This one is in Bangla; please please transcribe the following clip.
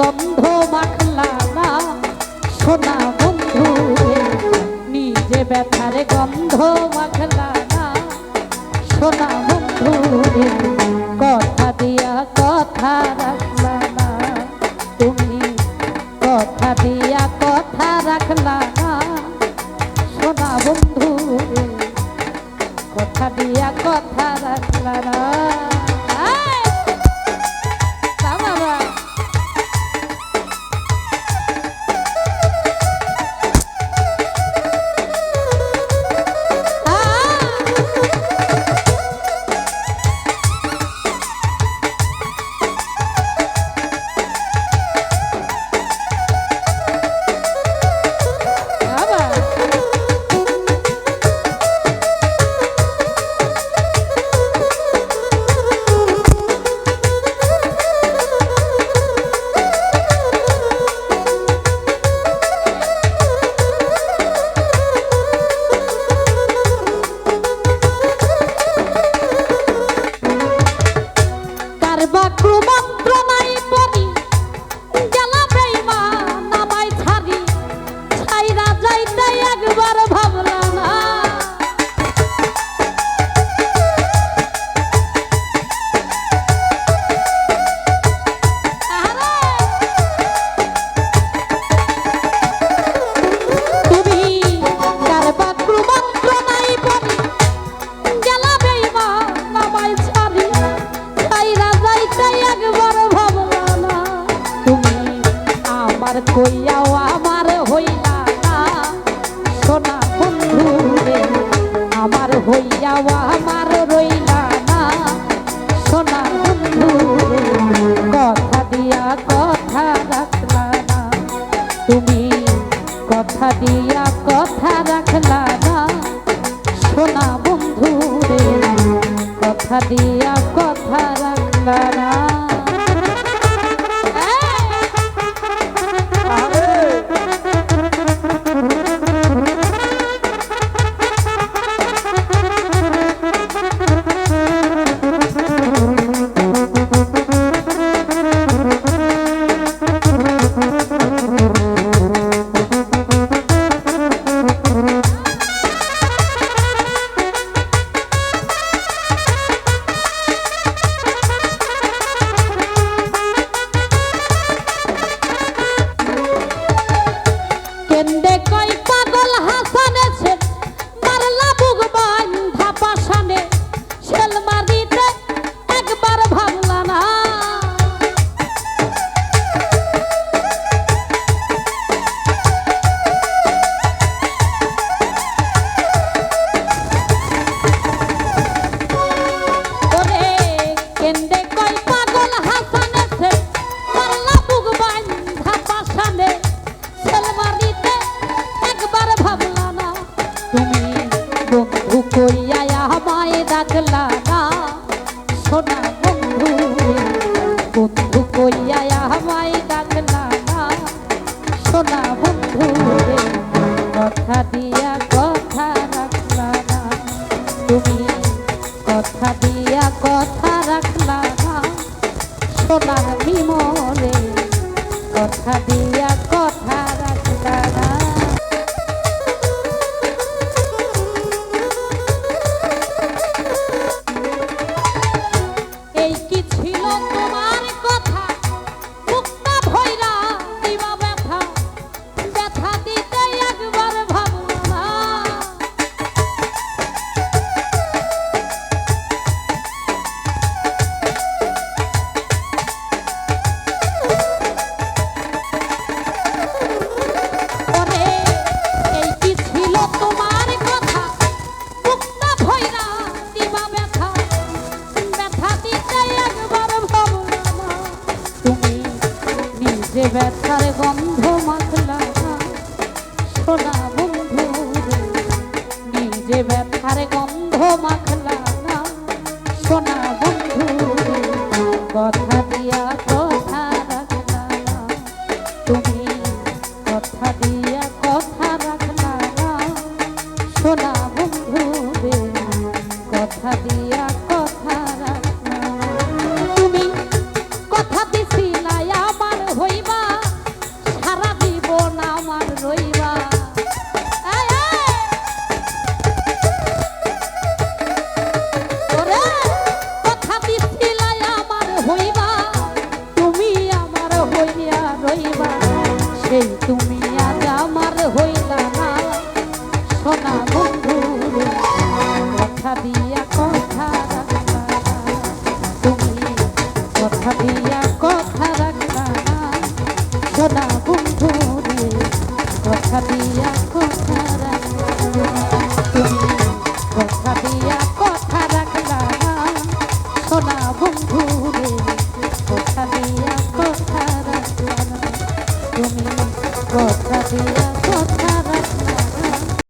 গন্ধ মাখলা না সোনা বন্ধু, নিজে ব্যথার গন্ধ মাখলা না সোনা বন্ধু, কথা দিয়া কথা রাখলা না তুমি কথা দিয়া কথা রাখলা না সোনা বন্ধু, কথা দিয়া কথা রাখলা না কইয়াও আমার হইলা না। সোনা বন্ধু রে, আমার হইয়াও আমার রইলা না। বন্ধু কথা দিয়া কথা রাখলা না। তুমি কথা দিয়া কথা রাখলা না। সোনা বন্ধু রে কথা দিয়া কথা রাখবা না। কথা দিয়া কথা রাখলা সোনার বিমলে কথা দিয়া ব্যথার গন্ধ মাখলা সোনা বন্ধু নিজে ব্যথার গন্ধ মাখলা সোনা বন্ধু কথা দিয়া কথা রাখলা তুমি কথা দিয়া কথা রাখলা সোনা বন্ধু কথা দিয়া রইবা, সেই তুমি আজ আমার হইলা না। সোনা বন্ধু, কথা দিয়া কথা রাখবা। তুমি কথা দিয়া কথা রাখবা না। সোনা বন্ধু, কথা দিয়া কথা রাখবা তুমি কথা দিয়া কথা রাখলা না। সোনা কথা